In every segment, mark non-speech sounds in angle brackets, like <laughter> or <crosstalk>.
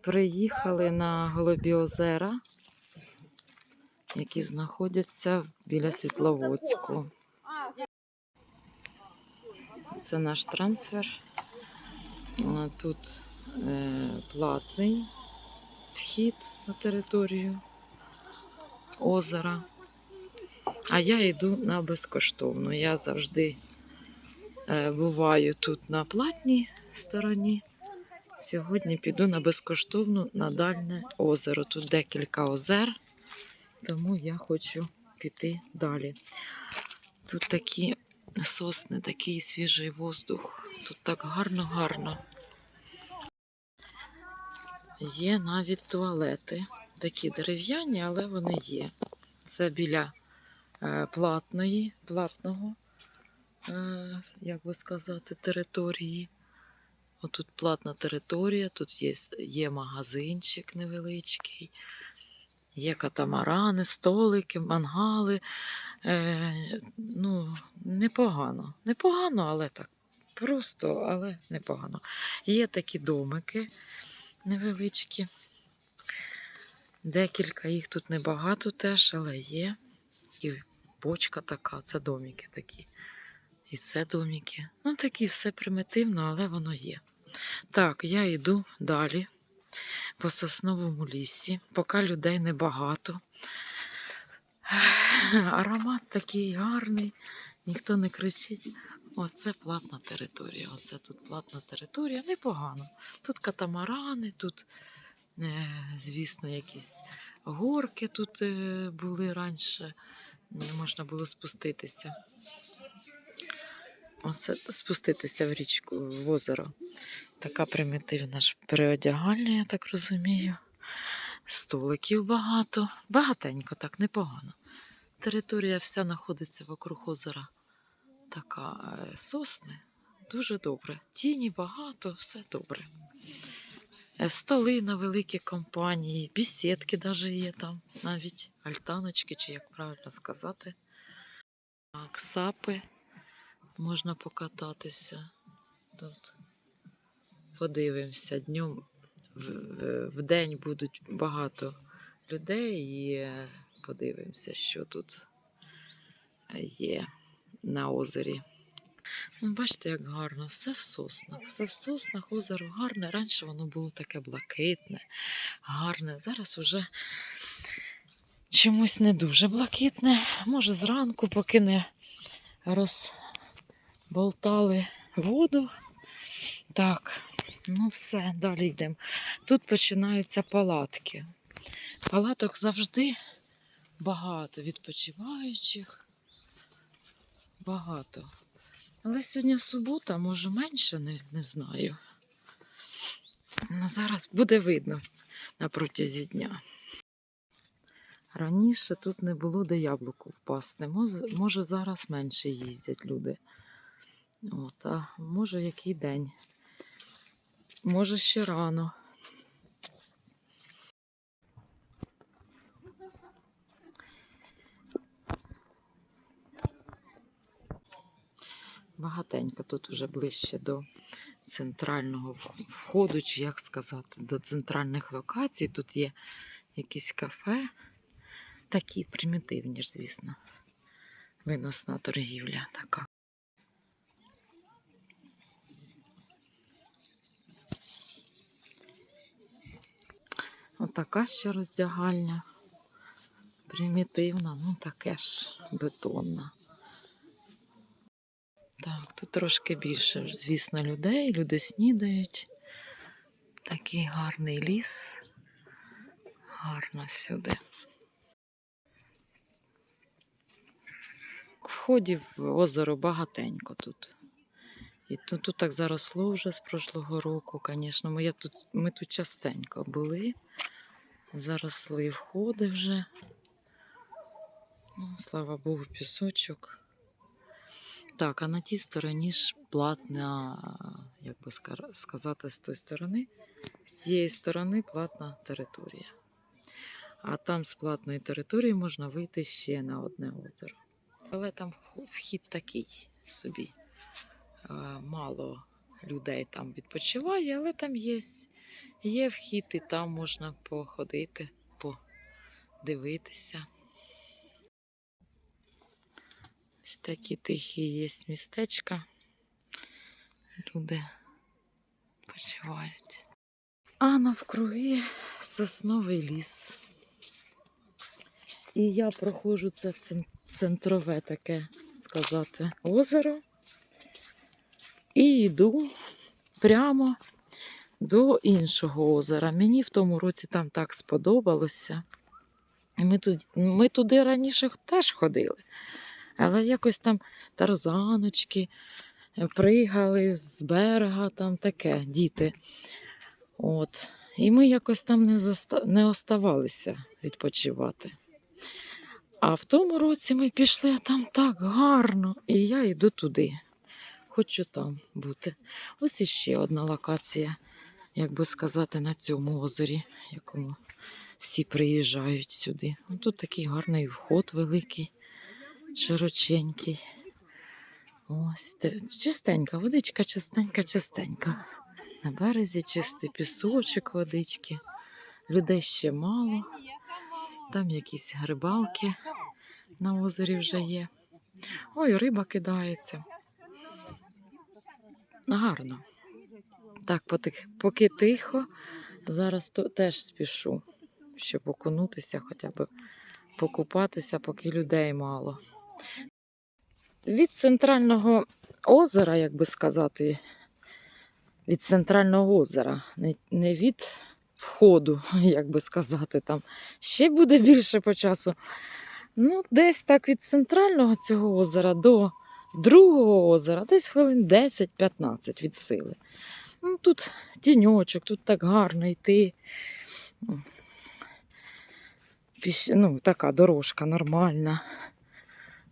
Приїхали на Голубі озера, які знаходяться біля Світловодську. Це наш трансфер. Тут е, платний вхід на територію озера. А я йду на безкоштовну. Я завжди е, буваю тут на платній стороні. Сьогодні піду на безкоштовну на дальне озеро. Тут декілька озер, тому я хочу піти далі. Тут такі сосни, такий свіжий воздух. Тут так гарно-гарно. Є навіть туалети, такі дерев'яні, але вони є. Це біля е, платної, платного, е, як би сказати, території. Отут платна територія, тут є, є магазинчик невеличкий, є катамарани, столики, мангали. Е, ну, непогано. Непогано, але так. Просто, але непогано. Є такі домики невеличкі. Декілька їх тут небагато теж, але є. І бочка така, це домики такі. І це домики. Ну, такі все примітивно, але воно є. Так, я йду далі по сосновому лісі, поки людей небагато. <sighs> Аромат такий гарний, ніхто не кричить. Оце платна територія. Оце тут платна територія. Непогано. Тут катамарани, тут, е, звісно, якісь горки тут е, були раніше. Можна було спуститися. Оце спуститися в річку, в озеро. Така примітивна ж переодягальня, я так розумію. Столиків багато. Багатенько, так непогано. Територія вся знаходиться вокруг озера. Така е, сосни. Дуже добре. Тіні багато, все добре. Е, Столи на великі компанії, бісідки навіть є там, навіть альтаночки, чи як правильно сказати. Так, сапи можна покататися тут. Подивимося. Днем в, день будуть багато людей і подивимося, що тут є на озері. Ну, бачите, як гарно, все в соснах. Все в соснах, озеро гарне. Раніше воно було таке блакитне, гарне. Зараз уже чомусь не дуже блакитне. Може, зранку, поки не розболтали воду. Так, ну все, далі йдемо. Тут починаються палатки. Палаток завжди багато відпочиваючих. Багато. Але сьогодні субота, може менше, не, не знаю. Ну, зараз буде видно на протязі дня. Раніше тут не було де яблуку впасти. Може, зараз менше їздять люди. От, а може який день. Може ще рано. Багатенько тут вже ближче до центрального входу, чи як сказати, до центральних локацій. Тут є якісь кафе. Такі примітивні ж, звісно. Виносна торгівля така. Отака ще роздягальня. Примітивна, ну таке ж бетонна. Так, тут трошки більше, звісно, людей, люди снідають. Такий гарний ліс. Гарно всюди. Входів в озеро багатенько тут. І тут, тут так заросло вже з прошлого року, звісно. Ми, я тут, ми тут частенько були. Заросли входи вже. Ну, слава Богу, пісочок. Так, а на тій стороні ж платна, як би сказати, з тої сторони, з цієї сторони платна територія. А там з платної території можна вийти ще на одне озеро. Але там вхід такий собі. Мало людей там відпочиває, але там є, є вхід, і там можна походити, подивитися. Ось такі тихі є містечка. Люди почувають. А навкруги сосновий ліс. І я проходжу це центрове таке сказати озеро. І йду прямо до іншого озера. Мені в тому році там так сподобалося. Ми, тут, ми туди раніше теж ходили. Але якось там тарзаночки, е, пригали з берега, там таке, діти. От. І ми якось там не, заста... не оставалися відпочивати. А в тому році ми пішли, а там так гарно, і я йду туди. Хочу там бути. Ось іще одна локація, як би сказати, на цьому озері, якому всі приїжджають сюди. Тут такий гарний вход великий, широченький. Ось чистенька, водичка чистенька, чистенька. На березі чистий пісочок, водички. Людей ще мало. Там якісь грибалки на озері вже є. Ой, риба кидається. Гарно. Так, поки тихо, зараз теж спішу, щоб окунутися, хоча б покупатися, поки людей мало. Від центрального озера, як би сказати, від центрального озера, не від входу, <laughs> як би сказати, там ще буде більше по часу. Ну, десь так від центрального цього озера до другого озера, десь хвилин 10-15 від сили. Ну, тут тіньочок, тут так гарно йти. Ну, така дорожка нормальна.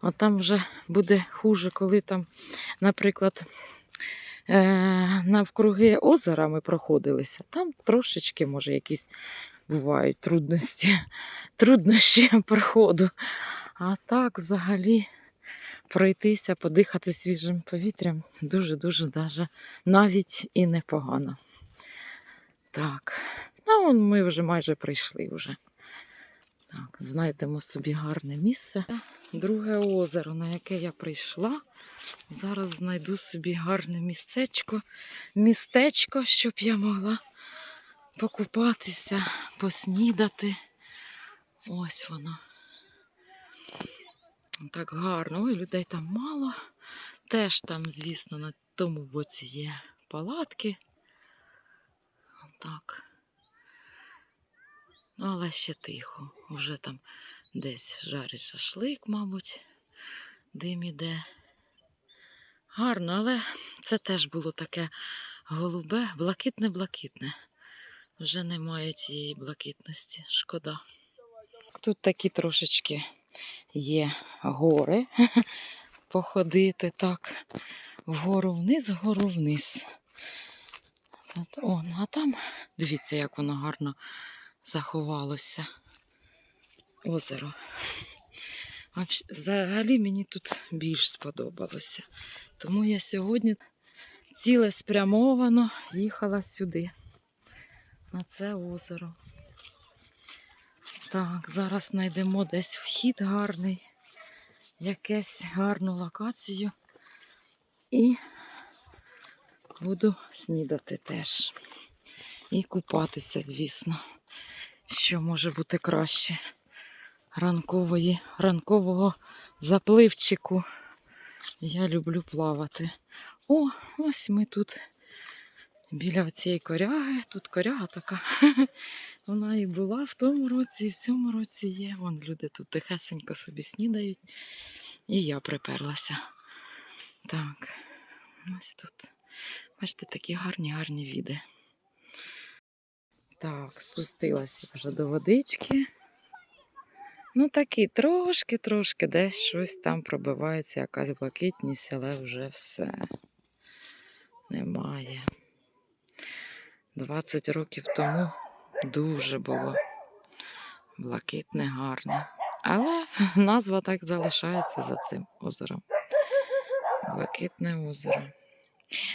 А там вже буде хуже, коли там, наприклад, е- навкруги озера ми проходилися. Там трошечки, може, якісь бувають трудності, <laughs> труднощі проходу. А так взагалі пройтися, подихати свіжим повітрям дуже-дуже даже навіть і непогано. Так, ну ми вже майже прийшли вже. Так, знайдемо собі гарне місце. Друге озеро, на яке я прийшла. Зараз знайду собі гарне місцечко, містечко, щоб я могла покупатися, поснідати. Ось воно. Так гарно. Ой, людей там мало. Теж там, звісно, на тому боці є палатки. Так. Ну, але ще тихо. Вже там десь жарить шашлик, мабуть, дим іде. Гарно, але це теж було таке голубе, блакитне-блакитне. Вже немає тієї блакитності. Шкода. Тут такі трошечки є гори <laughs> походити так. Вгору вниз, вгору вниз. Тут, он, а там, дивіться, як воно гарно заховалося. Озеро. Взагалі мені тут більш сподобалося. Тому я сьогодні цілеспрямовано їхала сюди, на це озеро. Так, зараз знайдемо десь вхід гарний, якесь гарну локацію. І буду снідати теж. І купатися, звісно. Що може бути краще? Ранкової, ранкового запливчику. Я люблю плавати. О, ось ми тут біля цієї коряги. Тут коряга така. <laughs> Вона і була в тому році, і в цьому році є. Вон люди тут тихесенько собі снідають. І я приперлася. Так, ось тут. Бачите, такі гарні, гарні віди. Так, спустилася вже до водички. Ну, такі трошки-трошки десь щось там пробивається, якась блакитність, але вже все немає. 20 років тому дуже було блакитне, гарне. Але <laughs> назва так залишається за цим озером. Блакитне озеро.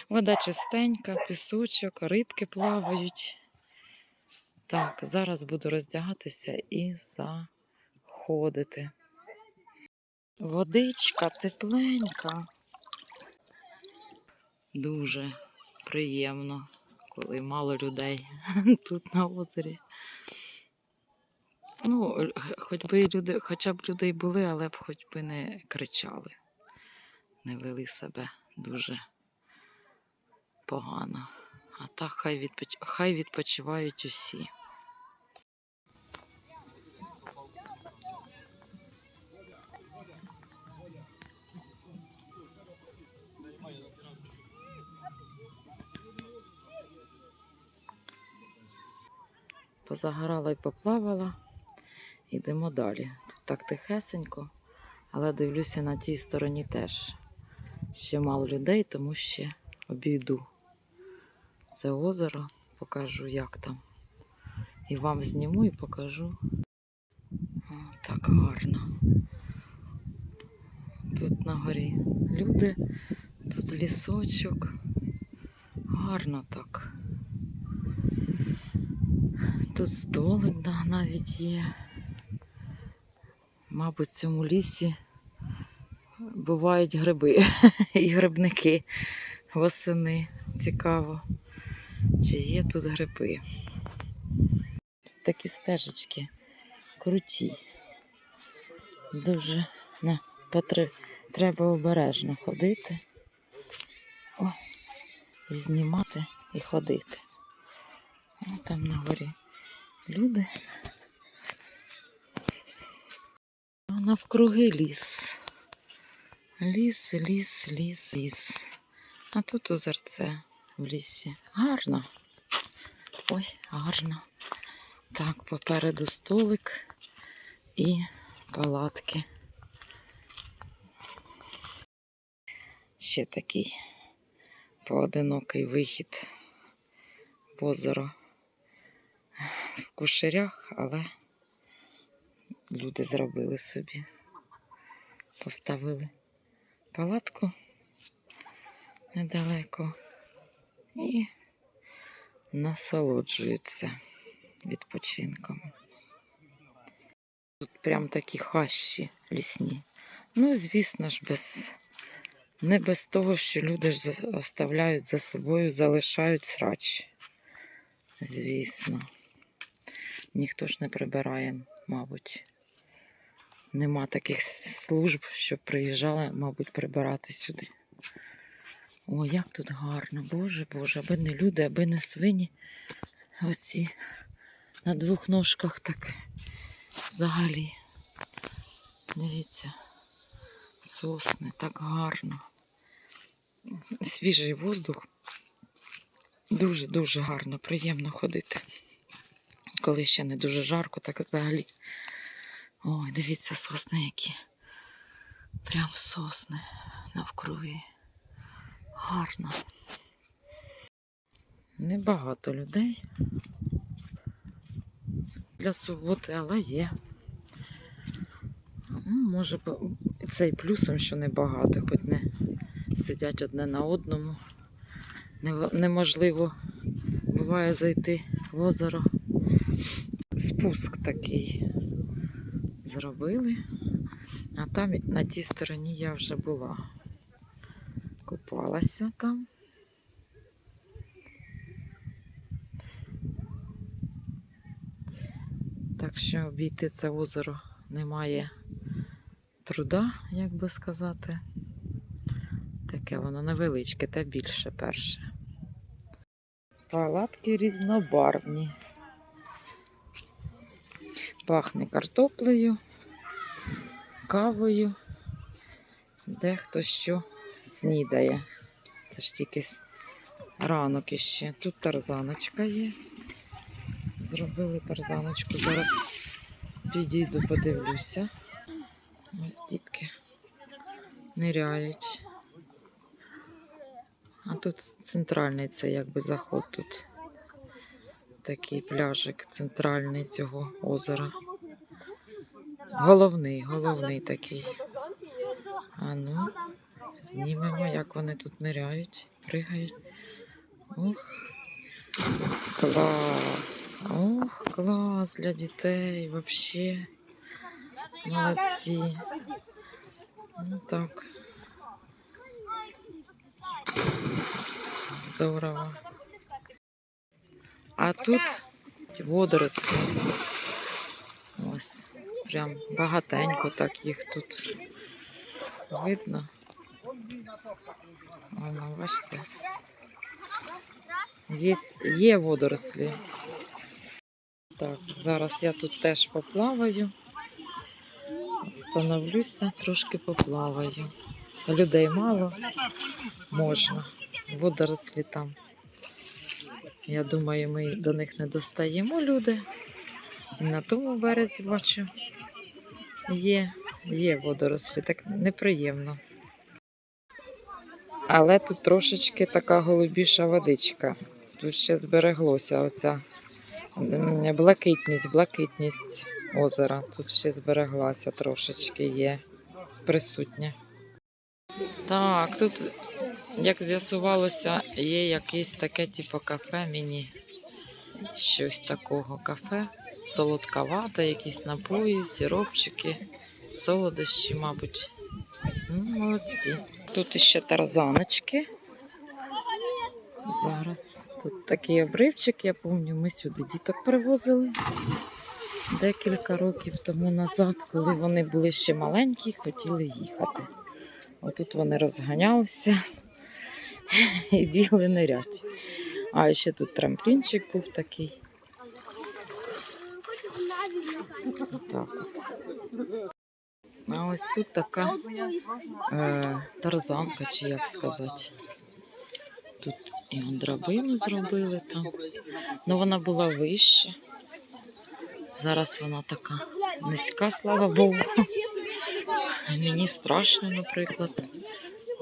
Вода чистенька, пісочок, рибки плавають. Так, зараз буду роздягатися і заходити. Водичка тепленька. Дуже приємно, коли мало людей <laughs> тут на озері. Ну, хоч би люди, хоча б людей були, але б хоч би не кричали, не вели себе дуже погано. А так хай, відпоч... хай відпочивають усі. Позагорала і поплавала. Йдемо далі. Тут так тихесенько, але дивлюся на тій стороні теж. Ще мало людей, тому ще обійду це озеро, покажу, як там. І вам зніму і покажу. О, так гарно. Тут на горі люди, тут лісочок. Гарно так. Тут столик да, навіть є. Мабуть, в цьому лісі бувають гриби <laughs> і грибники восени. Цікаво, чи є тут гриби. Такі стежечки круті. Дуже на, потре- треба обережно ходити. О, і знімати і ходити. О, там на горі люди. Навкруги ліс. Ліс, ліс, ліс, ліс. А тут озерце в лісі. Гарно. Ой, гарно. Так, попереду столик і палатки. Ще такий поодинокий вихід в озеро в кушерях, але люди зробили собі. Поставили палатку недалеко і насолоджуються відпочинком. Тут прям такі хащі лісні. Ну, звісно ж, без, не без того, що люди ж оставляють за собою, залишають срач. Звісно. Ніхто ж не прибирає, мабуть. Нема таких служб, щоб приїжджали, мабуть, прибирати сюди. О, як тут гарно, Боже, Боже, аби не люди, аби не свині. Оці на двох ножках так взагалі. Дивіться, сосни, так гарно. Свіжий воздух. Дуже-дуже гарно, приємно ходити. Коли ще не дуже жарко, так взагалі. Ой, дивіться, сосни які. Прям сосни навкруги. Гарно. Небагато людей для суботи, але є. Ну, Може, це і плюсом, що небагато, хоч не сидять одне на одному. Неможливо буває зайти в озеро. Спуск такий зробили. А там на тій стороні я вже була. Купалася там. Так що обійти це озеро немає труда, як би сказати. Таке воно невеличке та більше перше. Палатки різнобарвні. Пахне картоплею, кавою, дехто що снідає. Це ж тільки ранок іще. Тут тарзаночка є. Зробили тарзаночку. Зараз підійду, подивлюся. Ось дітки ниряють. А тут центральний це якби заход тут. Такий пляжик центральний цього озера. Головний, головний такий. А ну, Знімемо, як вони тут ниряють, пригають. Ух. Клас. Ух, клас для дітей вообще. Молодці. Ну так. Здорово. А тут водорослі. Ось. Прям багатенько так їх тут видно. Воно, бачите. Є, є водорослі. Так, зараз я тут теж поплаваю. Встановлюся, трошки поплаваю. Людей мало, можна. Водорослі там. Я думаю, ми до них не достаємо люди. І на тому березі бачу. Є, є водорослі, так неприємно. Але тут трошечки така голубіша водичка. Тут ще збереглося оця блакитність, блакитність озера. Тут ще збереглася трошечки є присутня. Так, тут, як з'ясувалося, є якесь таке, типу кафе міні. Щось такого кафе. Солодковате, якісь напої, сиропчики, солодощі, мабуть. Ну, молодці. Тут іще тарзаночки. Зараз тут такий обривчик, я пам'ятаю, ми сюди діток привозили декілька років тому назад, коли вони були ще маленькі, хотіли їхати. Отут вони розганялися <laughs> і бігли нирять. А ще тут трамплінчик був такий. Так от. А ось тут така е, тарзанка, чи як сказати. Тут і драбину зробили там. Ну вона була вища. Зараз вона така низька, слава Богу. <laughs> Мені страшно, наприклад.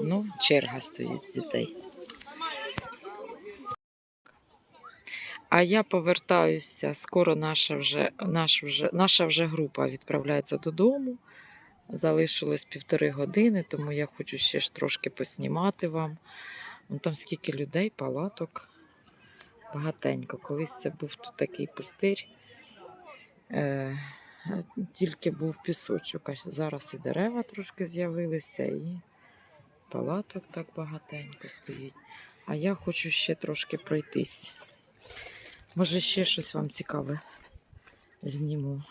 Ну, черга стоїть з дітей. А я повертаюся. Скоро наша вже, наш вже, наша вже група відправляється додому. Залишилось півтори години, тому я хочу ще ж трошки поснімати вам. Вон там скільки людей, палаток. Багатенько. Колись це був тут такий пустир. Е, тільки був пісочок, а зараз і дерева трошки з'явилися, і палаток так багатенько стоїть. А я хочу ще трошки пройтись. Може, ще щось вам цікаве зніму.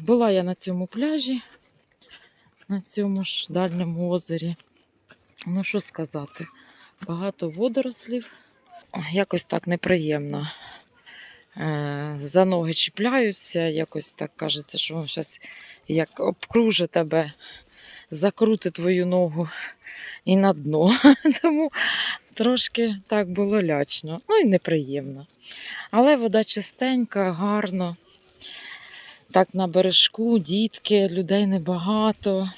Була я на цьому пляжі, на цьому ж дальньому озері. Ну, що сказати, багато водорослів. Якось так неприємно. Е, За ноги чіпляються, якось так кажеться, що зараз як обкруже тебе, закрути твою ногу і на дно. <laughs> Тому трошки так було лячно, ну і неприємно. Але вода чистенька, гарно. Так на бережку, дітки, людей небагато.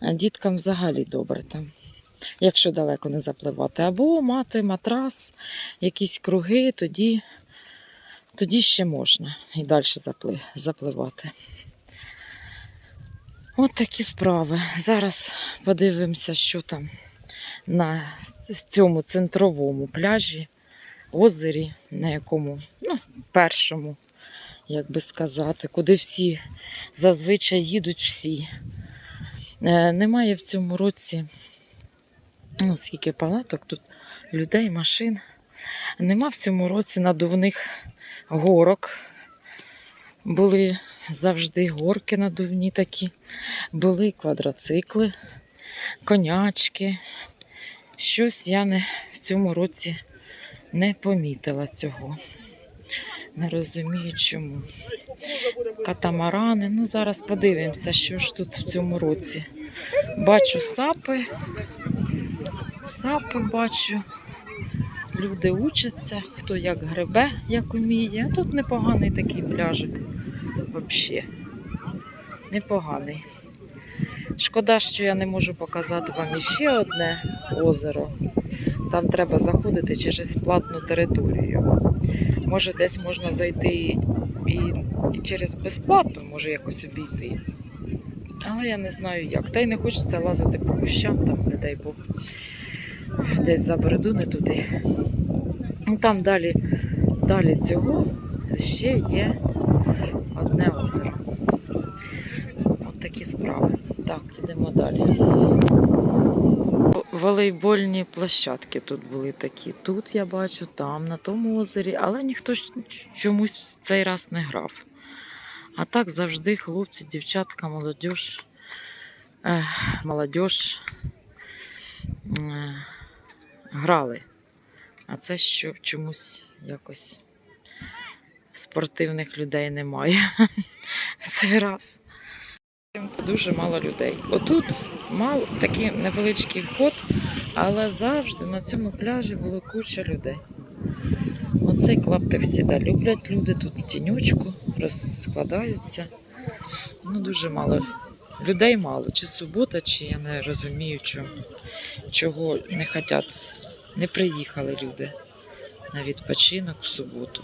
А діткам взагалі добре там, якщо далеко не запливати. Або мати матрас, якісь круги, тоді, тоді ще можна і далі запли, запливати. От такі справи. Зараз подивимося, що там на цьому центровому пляжі, озері, на якому, ну, першому, як би сказати, куди всі зазвичай їдуть всі. Е, Немає в цьому році, ну, скільки палаток, тут людей, машин. Нема в цьому році надувних горок. Були завжди горки надувні такі, були квадроцикли, конячки. Щось я не, в цьому році не помітила цього. Не розумію чому. Катамарани. Ну, зараз подивимося, що ж тут в цьому році. Бачу сапи. Сапи бачу. Люди учаться, хто як гребе, як уміє. А тут непоганий такий пляжик. Взагалі. Непоганий. Шкода, що я не можу показати вам іще одне озеро. Там треба заходити через платну територію. Може, десь можна зайти і, і через безплатно, може якось обійти. Але я не знаю як. Та й не хочеться лазити по кущам, там, не дай Бог. Десь забреду не туди. Ну там далі, далі цього ще є одне озеро. От такі справи. Так, йдемо далі. Волейбольні площадки тут були такі. Тут я бачу, там, на тому озері, але ніхто чомусь в цей раз не грав. А так завжди хлопці, дівчатка, молодіж, е, молодіж е, грали. А це що чомусь якось спортивних людей немає <laughs> в цей раз. Дуже мало людей. Отут мало такий невеличкий вход, але завжди на цьому пляжі було куча людей. Оцей клаптик всіда люблять люди тут в тінючку, розкладаються. Ну, дуже мало. Людей мало. Чи субота, чи я не розумію, чого не хотять, не приїхали люди на відпочинок в суботу.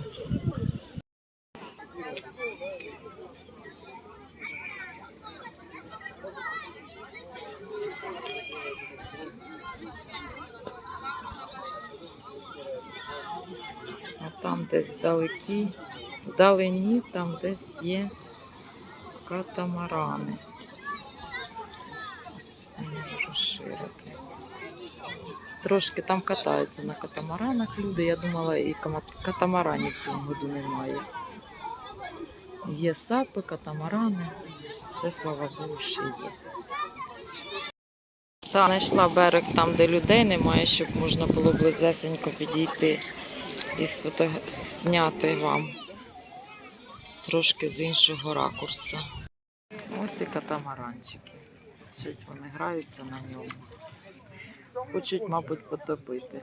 А там десь вдалекі, вдалині, там десь є катамарани. Не можу розширити. Трошки там катаються на катамаранах люди. Я думала, і катамаранів в цьому году немає. Є сапи, катамарани. Це слава Богу, ще є. Та знайшла берег там, де людей немає, щоб можна було близесенько підійти і зняти вам трошки з іншого ракурсу. Ось і катамаранчики. Щось вони граються на ньому. Хочуть, мабуть, потопити.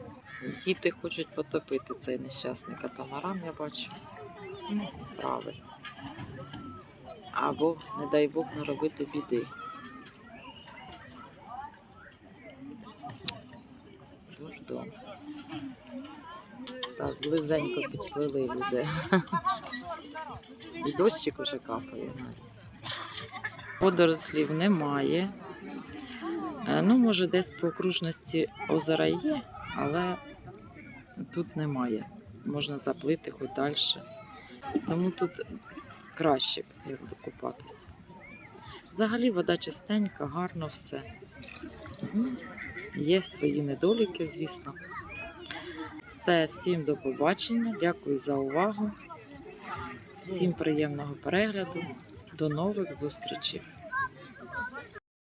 Діти хочуть потопити цей нещасний катамаран, я бачу. Ну, правильно. Або, не дай Бог, наробити біди. Дурдом. Так, близенько підплили люди. І дощик уже капає навіть. Водорослів немає. Е, Ну, може, десь по окружності озера є, але тут немає. Можна заплити хоч далі. Тому тут краще якби купатися. Взагалі вода чистенька, гарно все. Ну, є свої недоліки, звісно. Все, всім до побачення. Дякую за увагу. Всім приємного перегляду. До нових зустрічей.